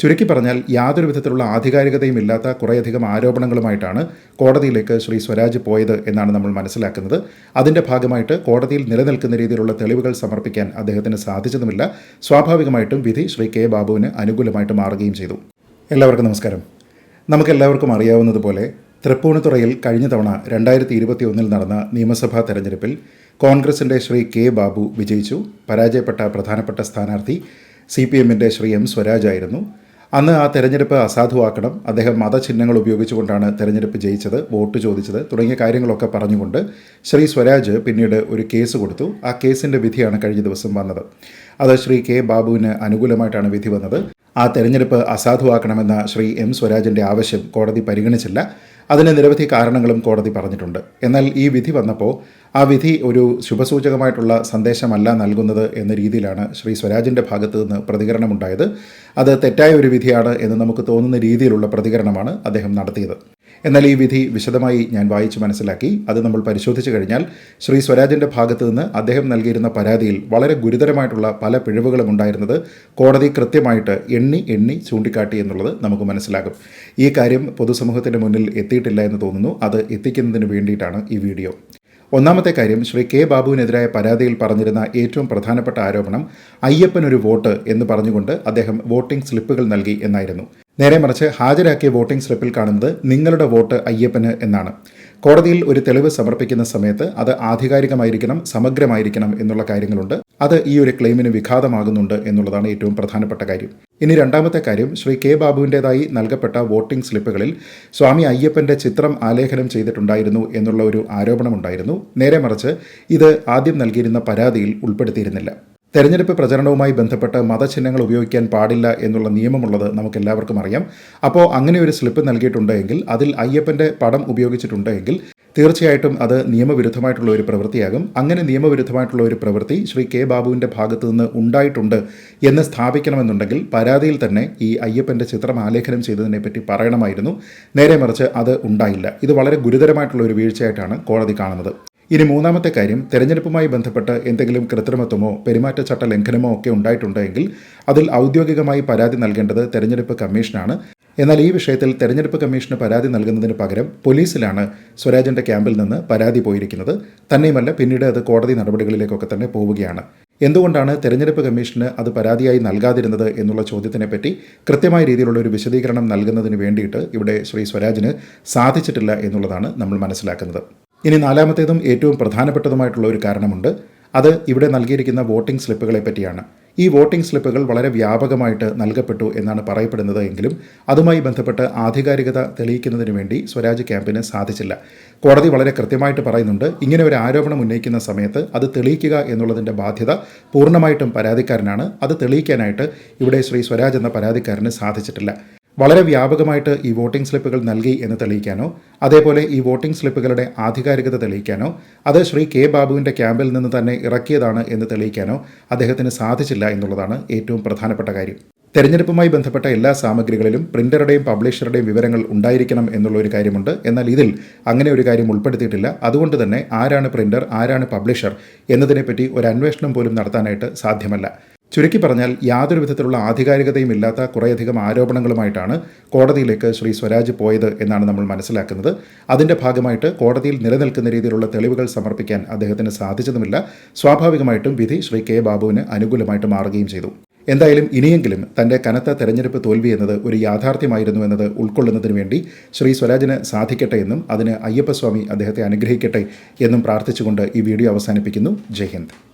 ചുരുക്കി പറഞ്ഞാൽ യാതൊരു വിധത്തിലുള്ള ആധികാരികതയും ഇല്ലാത്ത കുറേയധികം ആരോപണങ്ങളുമായിട്ടാണ് കോടതിയിലേക്ക് ശ്രീ സ്വരാജ് പോയത് എന്നാണ് നമ്മൾ മനസ്സിലാക്കുന്നത്. അതിന്റെ ഭാഗമായിട്ട് കോടതിയിൽ നിലനിൽക്കുന്ന രീതിയിലുള്ള തെളിവുകൾ സമർപ്പിക്കാൻ അദ്ദേഹത്തിന് സാധിച്ചതുമില്ല. സ്വാഭാവികമായിട്ടും വിധി ശ്രീ കെ ബാബുവിന് അനുകൂലമായിട്ട് മാറുകയും ചെയ്തു. എല്ലാവർക്കും നമസ്കാരം. നമുക്കെല്ലാവർക്കും അറിയാവുന്നതുപോലെ തൃപ്പൂണിത്തുറയിൽ കഴിഞ്ഞ തവണ രണ്ടായിരത്തി ഇരുപത്തി ഒന്നിൽ നടന്ന നിയമസഭാ തെരഞ്ഞെടുപ്പിൽ കോൺഗ്രസിന്റെ ശ്രീ കെ ബാബു വിജയിച്ചു. പരാജയപ്പെട്ട പ്രധാനപ്പെട്ട സ്ഥാനാർത്ഥി സി പി എമ്മിന്റെ ശ്രീ എം സ്വരാജ് ആയിരുന്നു. അന്ന് ആ തെരഞ്ഞെടുപ്പ് അസാധുവാക്കണം. അദ്ദേഹം മതചിഹ്നങ്ങൾ ഉപയോഗിച്ചുകൊണ്ടാണ് തെരഞ്ഞെടുപ്പ് ജയിച്ചത് വോട്ട് ചോദിച്ചത് തുടങ്ങിയ കാര്യങ്ങളൊക്കെ പറഞ്ഞുകൊണ്ട് ശ്രീ സ്വരാജ് പിന്നീട് ഒരു കേസ് കൊടുത്തു. ആ കേസിന്റെ വിധിയാണ് കഴിഞ്ഞ ദിവസം വന്നത്. അത് ശ്രീ കെ ബാബുവിന് അനുകൂലമായിട്ടാണ് വിധി വന്നത്. ആ തെരഞ്ഞെടുപ്പ് അസാധുവാക്കണമെന്ന ശ്രീ എം സ്വരാജിന്റെ ആവശ്യം കോടതി പരിഗണിച്ചില്ല. അതിന് നിരവധി കാരണങ്ങളും കോടതി പറഞ്ഞിട്ടുണ്ട്. എന്നാൽ ഈ വിധി വന്നപ്പോൾ ആ വിധി ഒരു ശുഭസൂചകമായിട്ടുള്ള സന്ദേശമല്ല നൽകുന്നത് എന്ന രീതിയിലാണ് ശ്രീ സ്വരാജിന്റെ ഭാഗത്ത് നിന്ന് പ്രതികരണമുണ്ടായത്. അത് തെറ്റായ ഒരു വിധിയാണ് എന്ന് നമുക്ക് തോന്നുന്ന രീതിയിലുള്ള പ്രതികരണമാണ് അദ്ദേഹം നടത്തിയത്. എന്നാൽ ഈ വിധി വിശദമായി ഞാൻ വായിച്ച് മനസ്സിലാക്കി. അത് നമ്മൾ പരിശോധിച്ചു കഴിഞ്ഞാൽ ശ്രീ സ്വരാജിന്റെ ഭാഗത്തു നിന്ന് അദ്ദേഹം നൽകിയിരുന്ന പരാതിയിൽ വളരെ ഗുരുതരമായിട്ടുള്ള പല പിഴവുകളും ഉണ്ടായിരുന്നത് കോടതി കൃത്യമായിട്ട് എണ്ണി എണ്ണി ചൂണ്ടിക്കാട്ടി എന്നുള്ളത് നമുക്ക് മനസ്സിലാകും. ഈ കാര്യം പൊതുസമൂഹത്തിന്റെ മുന്നിൽ എത്തിയിട്ടില്ല എന്ന് തോന്നുന്നു. അത് എത്തിക്കുന്നതിന് വേണ്ടിയിട്ടാണ് ഈ വീഡിയോ. ഒന്നാമത്തെ കാര്യം ശ്രീ കെ ബാബുവിനെതിരായ പരാതിയിൽ പറഞ്ഞിരുന്ന ഏറ്റവും പ്രധാനപ്പെട്ട ആരോപണം അയ്യപ്പനൊരു വോട്ട് എന്ന് പറഞ്ഞുകൊണ്ട് അദ്ദേഹം വോട്ടിംഗ് സ്ലിപ്പുകൾ നൽകി എന്നായിരുന്നു. നേരെ മറിച്ച് ഹാജരാക്കിയ വോട്ടിംഗ് സ്ലിപ്പിൽ കാണുന്നത് നിങ്ങളുടെ വോട്ട് അയ്യപ്പന് എന്നാണ്. കോടതിയിൽ ഒരു തെളിവ് സമർപ്പിക്കുന്ന സമയത്ത് അത് ആധികാരികമായിരിക്കണം സമഗ്രമായിരിക്കണം എന്നുള്ള കാര്യങ്ങളുണ്ട്. അത് ഈ ഒരു ക്ലെയിമിന് വിഘാതമാകുന്നുണ്ട് എന്നുള്ളതാണ് ഏറ്റവും പ്രധാനപ്പെട്ട കാര്യം. ഇനി രണ്ടാമത്തെ കാര്യം ശ്രീ കെ ബാബുവിന്റെതായി നൽകപ്പെട്ട വോട്ടിംഗ് സ്ലിപ്പുകളിൽ സ്വാമി അയ്യപ്പന്റെ ചിത്രം ആലേഖനം ചെയ്തിട്ടുണ്ടായിരുന്നു എന്നുള്ള ഒരു ആരോപണമുണ്ടായിരുന്നു. നേരെ മറിച്ച് ഇത് ആദ്യം നൽകിയിരുന്ന പരാതിയിൽ ഉൾപ്പെടുത്തിയിരുന്നില്ല. തെരഞ്ഞെടുപ്പ് പ്രചരണവുമായി ബന്ധപ്പെട്ട് മതചിഹ്നങ്ങൾ ഉപയോഗിക്കാൻ പാടില്ല എന്നുള്ള നിയമമുള്ളത് നമുക്ക് എല്ലാവർക്കും അറിയാം. അപ്പോൾ അങ്ങനെ ഒരു സ്ലിപ്പ് നൽകിയിട്ടുണ്ടെങ്കിൽ അതിൽ അയ്യപ്പന്റെ പടം ഉപയോഗിച്ചിട്ടുണ്ടെങ്കിൽ തീർച്ചയായിട്ടും അത് നിയമവിരുദ്ധമായിട്ടുള്ള ഒരു പ്രവൃത്തിയാകും. അങ്ങനെ നിയമവിരുദ്ധമായിട്ടുള്ള ഒരു പ്രവൃത്തി ശ്രീ കെ ബാബുവിന്റെ ഭാഗത്തു നിന്ന് ഉണ്ടായിട്ടുണ്ട് എന്ന് സ്ഥാപിക്കണമെന്നുണ്ടെങ്കിൽ പരാതിയിൽ തന്നെ ഈ അയ്യപ്പന്റെ ചിത്രം ആലേഖനം ചെയ്തതിനെപ്പറ്റി പറയണമായിരുന്നു. നേരെ മറിച്ച് അത് ഉണ്ടായില്ല. ഇത് വളരെ ഗുരുതരമായിട്ടുള്ള ഒരു വീഴ്ചയായിട്ടാണ് കോടതി കാണുന്നത്. ഇനി മൂന്നാമത്തെ കാര്യം തെരഞ്ഞെടുപ്പുമായി ബന്ധപ്പെട്ട് എന്തെങ്കിലും കൃത്രിമത്വമോ പെരുമാറ്റച്ചട്ട ലംഘനമോ ഒക്കെ ഉണ്ടായിട്ടുണ്ടെങ്കിൽ അതിൽ ഔദ്യോഗികമായി പരാതി നൽകേണ്ടത് തെരഞ്ഞെടുപ്പ് കമ്മീഷനാണ്. എന്നാൽ ഈ വിഷയത്തിൽ തെരഞ്ഞെടുപ്പ് കമ്മീഷന് പരാതി നൽകുന്നതിന് പകരം പോലീസിലാണ് സ്വരാജിന്റെ ക്യാമ്പിൽ നിന്ന് പരാതി പോയിരിക്കുന്നത്. തന്നെയുമല്ല പിന്നീട് അത് കോടതി നടപടികളിലേക്കൊക്കെ തന്നെ പോവുകയാണ്. എന്തുകൊണ്ടാണ് തെരഞ്ഞെടുപ്പ് കമ്മീഷന് അത് പരാതിയായി നൽകാതിരുന്നത് എന്നുള്ള ചോദ്യത്തിനെപ്പറ്റി കൃത്യമായ രീതിയിലുള്ള ഒരു വിശദീകരണം നൽകുന്നതിന് വേണ്ടിയിട്ട് ഇവിടെ ശ്രീ സ്വരാജിന് സാധിച്ചിട്ടില്ല എന്നുള്ളതാണ് നമ്മൾ മനസ്സിലാക്കുന്നത്. ഇനി നാലാമത്തേതും ഏറ്റവും പ്രധാനപ്പെട്ടതുമായിട്ടുള്ള ഒരു കാരണമുണ്ട്. അത് ഇവിടെ നൽകിയിരിക്കുന്ന വോട്ടിംഗ് സ്ലിപ്പുകളെ പറ്റിയാണ്. ഈ വോട്ടിംഗ് സ്ലിപ്പുകൾ വളരെ വ്യാപകമായിട്ട് നൽകപ്പെട്ടു എന്നാണ് പറയപ്പെടുന്നത് എങ്കിലും അതുമായി ബന്ധപ്പെട്ട് ആധികാരികത തെളിയിക്കുന്നതിന് വേണ്ടി സ്വരാജ് ക്യാമ്പിന് സാധിച്ചില്ല. കോടതി വളരെ കൃത്യമായിട്ട് പറയുന്നുണ്ട് ഇങ്ങനെ ഒരു ആരോപണം ഉന്നയിക്കുന്ന സമയത്ത് അത് തെളിയിക്കുക എന്നുള്ളതിന്റെ ബാധ്യത പൂർണമായിട്ടും പരാതിക്കാരനാണ്. അത് തെളിയിക്കാനായിട്ട് ഇവിടെ ശ്രീ സ്വരാജ് എന്ന പരാതിക്കാരന് സാധിച്ചിട്ടില്ല. വളരെ വ്യാപകമായിട്ട് ഈ വോട്ടിംഗ് സ്ലിപ്പുകൾ നൽകി എന്ന് തെളിയിക്കാനോ അതേപോലെ ഈ വോട്ടിംഗ് സ്ലിപ്പുകളുടെ ആധികാരികത തെളിയിക്കാനോ അത് ശ്രീ കെ ബാബുവിന്റെ ക്യാമ്പിൽ നിന്ന് തന്നെ ഇറക്കിയതാണ് എന്ന് തെളിയിക്കാനോ അദ്ദേഹത്തിന് സാധിച്ചില്ല എന്നുള്ളതാണ് ഏറ്റവും പ്രധാനപ്പെട്ട കാര്യം. തെരഞ്ഞെടുപ്പുമായി ബന്ധപ്പെട്ട എല്ലാ സാമഗ്രികളിലും പ്രിന്ററുടെയും പബ്ലിഷറുടെയും വിവരങ്ങൾ ഉണ്ടായിരിക്കണം എന്നുള്ള ഒരു കാര്യമുണ്ട്. എന്നാൽ ഇതിൽ അങ്ങനെ ഒരു കാര്യം ഉൾപ്പെടുത്തിയിട്ടില്ല. അതുകൊണ്ട് തന്നെ ആരാണ് പ്രിന്റർ ആരാണ് പബ്ലിഷർ എന്നതിനെപ്പറ്റി ഒരു അന്വേഷണം പോലും നടത്താനായിട്ട് സാധ്യമല്ല. ചുരുക്കി പറഞ്ഞാൽ യാതൊരു വിധത്തിലുള്ള ആധികാരികതയും ഇല്ലാത്ത കുറേയധികം ആരോപണങ്ങളുമായിട്ടാണ് കോടതിയിലേക്ക് ശ്രീ സ്വരാജ് പോയത് എന്നാണ് നമ്മൾ മനസ്സിലാക്കുന്നത്. അതിന്റെ ഭാഗമായിട്ട് കോടതിയിൽ നിലനിൽക്കുന്ന രീതിയിലുള്ള തെളിവുകൾ സമർപ്പിക്കാൻ അദ്ദേഹത്തിന് സാധിച്ചതുമില്ല. സ്വാഭാവികമായിട്ടും വിധി ശ്രീ കെ ബാബുവിന് അനുകൂലമായിട്ട് മാറുകയും ചെയ്തു. എന്തായാലും ഇനിയെങ്കിലും തന്റെ കനത്ത തെരഞ്ഞെടുപ്പ് തോൽവി എന്നത് ഒരു യാഥാർത്ഥ്യമായിരുന്നു എന്നത് ഉൾക്കൊള്ളുന്നതിന് വേണ്ടി ശ്രീ സ്വരാജിന് സാധിക്കട്ടെ എന്നും അതിന് അയ്യപ്പസ്വാമി അദ്ദേഹത്തെ അനുഗ്രഹിക്കട്ടെ എന്നും പ്രാർത്ഥിച്ചുകൊണ്ട് ഈ വീഡിയോ അവസാനിപ്പിക്കുന്നു. ജയ് ഹിന്ദ്.